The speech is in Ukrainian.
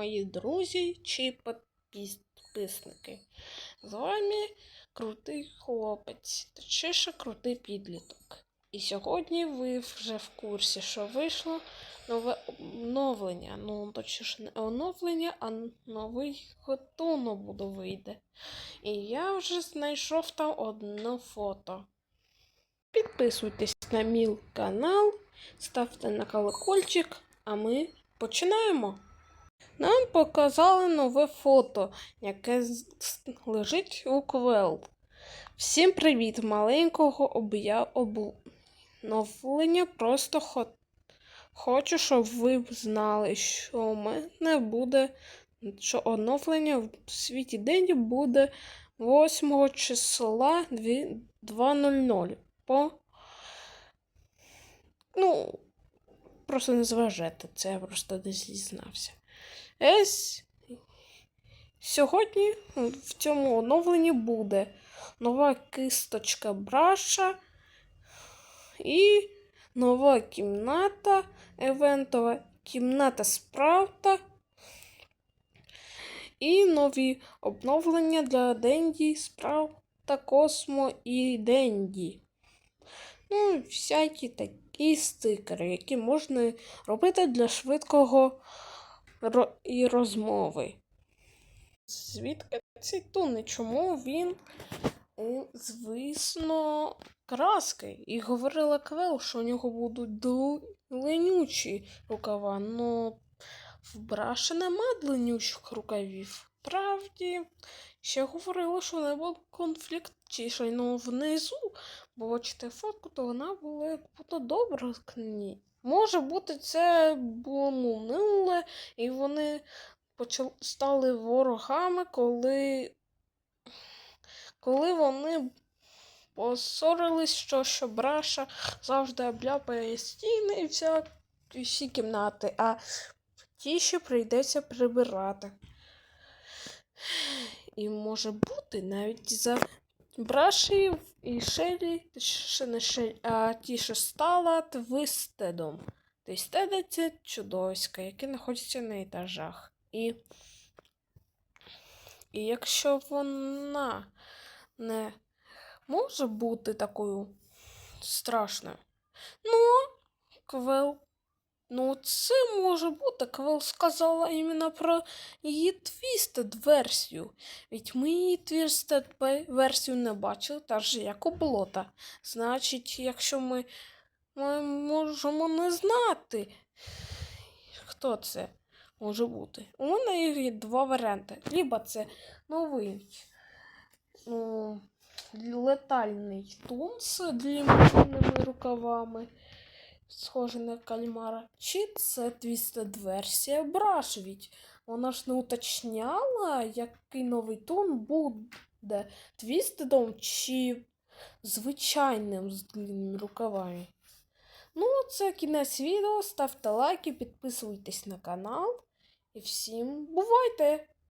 мої друзі чи підписники. З вами крутий хлопець, точніше крутий підліток. І сьогодні ви вже в курсі, що вийшло нове оновлення. Ну, точніше, не оновлення, а новий готуно буде вийде. І я вже знайшов там одне фото. Підписуйтесь на мій канал, ставте на колокольчик, а ми починаємо. Нам показали нове фото, яке лежить у Квел. Всім привіт! Маленького обновлення. Просто хо- хочу, щоб ви знали, що у мене буде, що оновлення в світі день буде 8 числа 2.00 по. Ну, просто не зважайте, це я просто десь дізнався. Ес сьогодні в цьому оновленні буде нова кисточка браша і нова кімната, евентова кімната спраута і нові обновлення для Денді, Спраута, Космо і Денді. Ну, всякі такі стикери, які можна робити для швидкого і розмови. Звідки цей тун і чому він, звісно, краски? І говорила Квел, що у нього будуть ду- рукава, но в Браші нема длинючих рукавів. Правді, ще говорила, що не був конфлікт тіший, но внизу, бо бачите фотку, то вона була як будто добра к ній. Може бути, це було і вони почали, стали ворогами, коли, коли вони поссорились, що, що Браша завжди обляпає стіни і вся, всі кімнати, а тіші прийдеться прибирати. І може бути навіть за Браші і Шелі, ще не Шелі, а тіше стала твистедом. Твістеда це чудовиська, яке знаходиться на етажах. І, і якщо вона не може бути такою страшною, ну, Квел Ну, це може бути. Квел сказала іменно про її твістед версію. Ведь ми її твістед версію не бачили, так же як у Блота. Значить, якщо ми, ми можемо не знати, хто це може бути. У мене є два варіанти. Либо це новий ну, летальний тунс з длинними рукавами схоже на кальмара. Чи це твістед версія Браш? Ведь вона ж не уточняла, який новий тон буде твістедом чи звичайним з длинними рукавами. Ну, це кінець відео. Ставте лайки, підписуйтесь на канал. І всім бувайте!